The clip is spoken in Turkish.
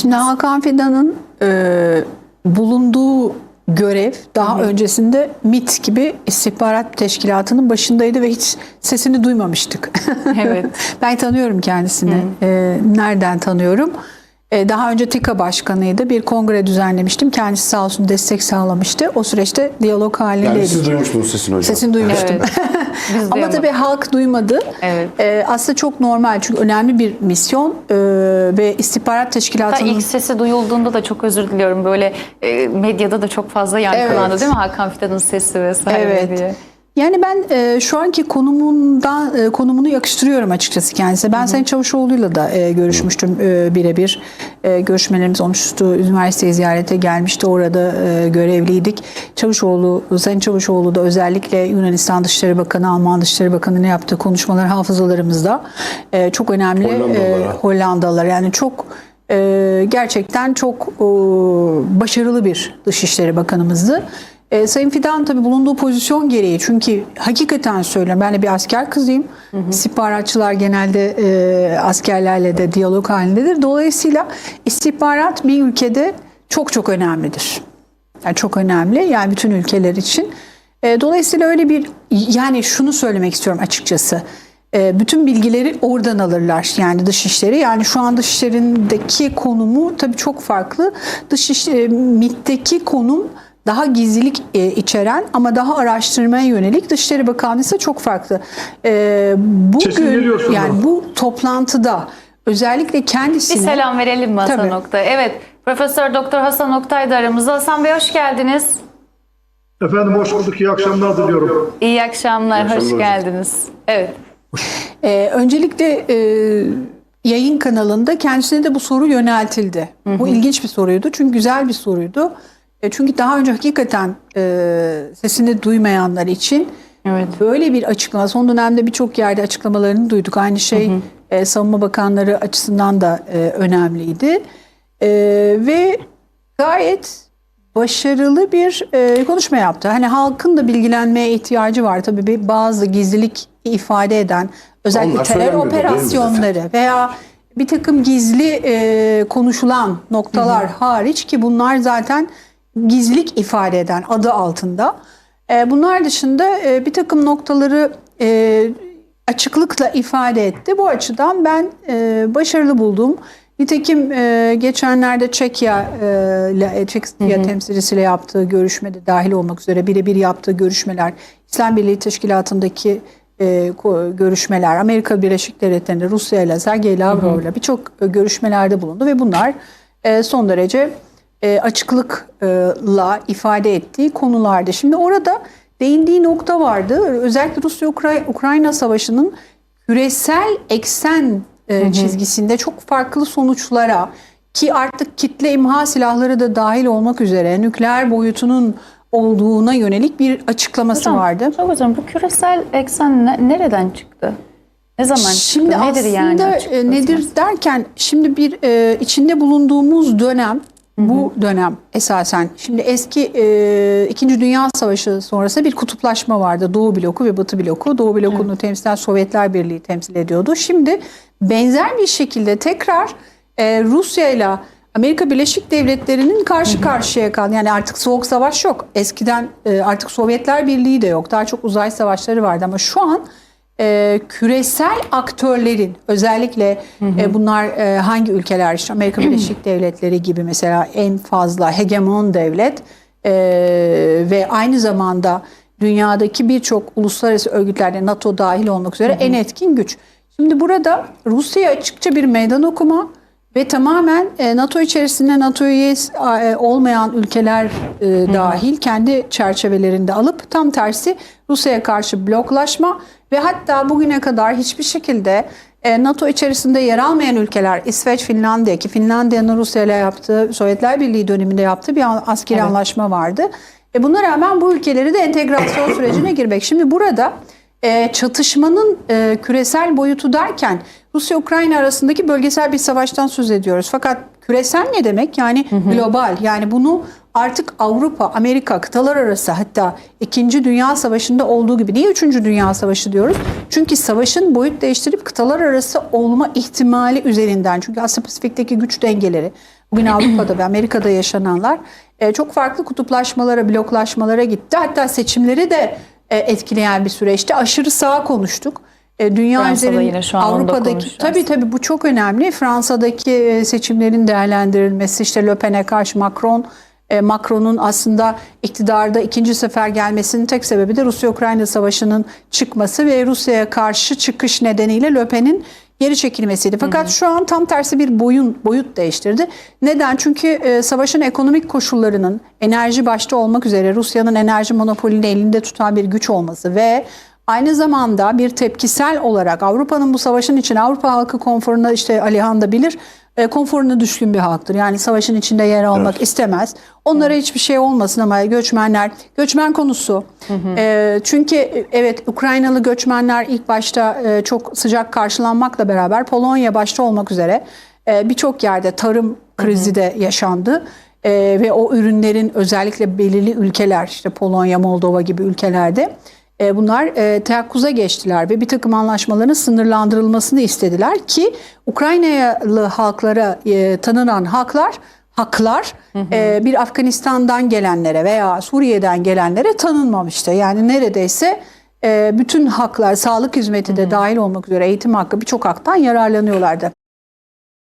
Şimdi Hakan Fidan'ın e, bulunduğu görev daha öncesinde MIT gibi istihbarat teşkilatının başındaydı ve hiç sesini duymamıştık. Evet. ben tanıyorum kendisini. E, nereden tanıyorum? E, daha önce TİKA başkanıydı. Bir kongre düzenlemiştim. Kendisi sağ olsun destek sağlamıştı. O süreçte diyalog halindeydik. Yani siz duymuştunuz sesini hocam. Sesini duymuştum. Evet. Biz Ama tabii halk duymadı. Evet. Ee, aslında çok normal çünkü önemli bir misyon ee, ve istihbarat Hatta teşkilatının ilk sesi duyulduğunda da çok özür diliyorum. Böyle e, medyada da çok fazla yankılandı Evet. değil mi Hakan Fidan'ın sesi vesaire Evet. diye. Yani ben e, şu anki konumundan e, konumunu yakıştırıyorum açıkçası kendisine. Ben Sayın Çavuşoğlu'yla da e, görüşmüştüm e, birebir. E, görüşmelerimiz olmuştu. Üniversiteye ziyarete gelmişti. Orada e, görevliydik. Çavuşoğlu, Sayın Çavuşoğlu da özellikle Yunanistan Dışişleri Bakanı, Alman Dışişleri Bakanı'nın yaptığı konuşmalar hafızalarımızda e, çok önemli. Hollandalılara. Hollandalılar yani çok e, gerçekten çok e, başarılı bir Dışişleri Bakanımızdı. E, Sayın Fidan tabii bulunduğu pozisyon gereği çünkü hakikaten söylüyorum ben de bir asker kızıyım. İstihbaratçılar genelde e, askerlerle de diyalog halindedir. Dolayısıyla istihbarat bir ülkede çok çok önemlidir. Yani çok önemli yani bütün ülkeler için. E, dolayısıyla öyle bir yani şunu söylemek istiyorum açıkçası. E, bütün bilgileri oradan alırlar yani dışişleri. Yani şu an dışişlerindeki konumu tabii çok farklı. Dışişleri MİT'teki konum daha gizlilik e, içeren ama daha araştırmaya yönelik Dışişleri Bakanlığı ise çok farklı. E, bugün yani bu toplantıda özellikle Bir kendisine selam verelim mi Hasan Tabii. Oktay? Evet. Profesör Doktor Hasan Oktay da aramızda. Hasan Bey hoş geldiniz. Efendim hoş bulduk. İyi akşamlar diliyorum. İyi akşamlar, İyi hoş akşamlar. geldiniz. Evet. Ee, öncelikle e, yayın kanalında kendisine de bu soru yöneltildi. Bu ilginç bir soruydu çünkü güzel bir soruydu. E, çünkü daha önce hakikaten e, sesini duymayanlar için Evet. böyle bir açıklama, son dönemde birçok yerde açıklamalarını duyduk. Aynı şey e, savunma bakanları açısından da e, önemliydi. E, ve gayet başarılı bir e, konuşma yaptı. Hani halkın da bilgilenmeye ihtiyacı var. Tabii bir bazı gizlilik ifade eden özellikle Onlar terör operasyonları veya bir takım gizli e, konuşulan noktalar hariç ki bunlar zaten gizlilik ifade eden adı altında. E, bunlar dışında e, bir takım noktaları e, açıklıkla ifade etti. Bu açıdan ben başarılı buldum. Nitekim geçenlerde Çekya ile Çekya temsilcisiyle yaptığı görüşmede dahil olmak üzere birebir yaptığı görüşmeler, İslam Birliği Teşkilatı'ndaki görüşmeler, Amerika Birleşik Devletleri'nde Rusya ile Sergey Lavrov'la birçok görüşmelerde bulundu ve bunlar son derece e, açıklıkla ifade ettiği konulardı. Şimdi orada değindiği nokta vardı. Özellikle Rusya-Ukrayna savaşının küresel eksen e, çizgisinde çok farklı sonuçlara ki artık kitle imha silahları da dahil olmak üzere nükleer boyutunun olduğuna yönelik bir açıklaması Hocam, vardı. Çok hocam bu küresel eksen ne- nereden çıktı? Ne zaman çıktı? Şimdi nedir aslında yani? e, açıkçası? nedir derken şimdi bir e, içinde bulunduğumuz dönem bu dönem esasen şimdi eski e, İkinci Dünya Savaşı sonrası bir kutuplaşma vardı. Doğu bloku ve Batı bloku. Doğu blokunu temsilen Sovyetler Birliği temsil ediyordu. Şimdi benzer bir şekilde tekrar e, Rusya ile Amerika Birleşik Devletleri'nin karşı karşıya kalan yani artık soğuk savaş yok. Eskiden e, artık Sovyetler Birliği de yok. Daha çok uzay savaşları vardı ama şu an e, küresel aktörlerin özellikle e, bunlar e, hangi ülkeler? İşte Amerika Birleşik Devletleri gibi mesela en fazla hegemon devlet e, ve aynı zamanda dünyadaki birçok uluslararası örgütlerde NATO dahil olmak üzere en etkin güç. Şimdi burada Rusya'ya açıkça bir meydan okuma ve tamamen e, NATO içerisinde NATO üyesi e, olmayan ülkeler e, dahil kendi çerçevelerinde alıp tam tersi Rusya'ya karşı bloklaşma ve hatta bugüne kadar hiçbir şekilde e, NATO içerisinde yer almayan ülkeler İsveç, Finlandiya ki Finlandiya'nın Rusya ile yaptığı Sovyetler Birliği döneminde yaptığı bir askeri anlaşma vardı. E, buna rağmen bu ülkeleri de entegrasyon sürecine girmek. Şimdi burada e, çatışmanın e, küresel boyutu derken Rusya-Ukrayna arasındaki bölgesel bir savaştan söz ediyoruz. Fakat küresel ne demek? Yani global. Yani bunu artık Avrupa, Amerika, kıtalar arası hatta 2. Dünya Savaşı'nda olduğu gibi. Niye 3. Dünya Savaşı diyoruz? Çünkü savaşın boyut değiştirip kıtalar arası olma ihtimali üzerinden. Çünkü Asya Pasifik'teki güç dengeleri, bugün Avrupa'da ve Amerika'da yaşananlar e, çok farklı kutuplaşmalara, bloklaşmalara gitti. Hatta seçimleri de e, etkileyen bir süreçti. Aşırı sağ konuştuk. E, Dünya Fransa'da üzerinde yine şu an onu da Avrupa'daki tabii tabii bu çok önemli. Fransa'daki seçimlerin değerlendirilmesi işte Le Pen'e karşı Macron Macron'un aslında iktidarda ikinci sefer gelmesinin tek sebebi de Rusya-Ukrayna savaşının çıkması ve Rusya'ya karşı çıkış nedeniyle Le Pen'in geri çekilmesiydi. Fakat şu an tam tersi bir boyun boyut değiştirdi. Neden? Çünkü e, savaşın ekonomik koşullarının enerji başta olmak üzere Rusya'nın enerji monopolünü elinde tutan bir güç olması ve Aynı zamanda bir tepkisel olarak Avrupa'nın bu savaşın için Avrupa halkı konforuna işte Alihan da bilir e, konforuna düşkün bir halktır. Yani savaşın içinde yer almak istemez. Onlara hiçbir şey olmasın ama göçmenler, göçmen konusu. E, çünkü e, evet Ukraynalı göçmenler ilk başta e, çok sıcak karşılanmakla beraber Polonya başta olmak üzere e, birçok yerde tarım krizi de yaşandı. E, ve o ürünlerin özellikle belirli ülkeler işte Polonya, Moldova gibi ülkelerde bunlar e, teyakkuza geçtiler ve bir takım anlaşmaların sınırlandırılmasını istediler ki Ukraynalı halklara e, tanınan haklar haklar e, bir Afganistan'dan gelenlere veya Suriye'den gelenlere tanınmamıştı. Yani neredeyse e, bütün haklar, sağlık hizmeti de dahil olmak üzere eğitim hakkı birçok haktan yararlanıyorlardı.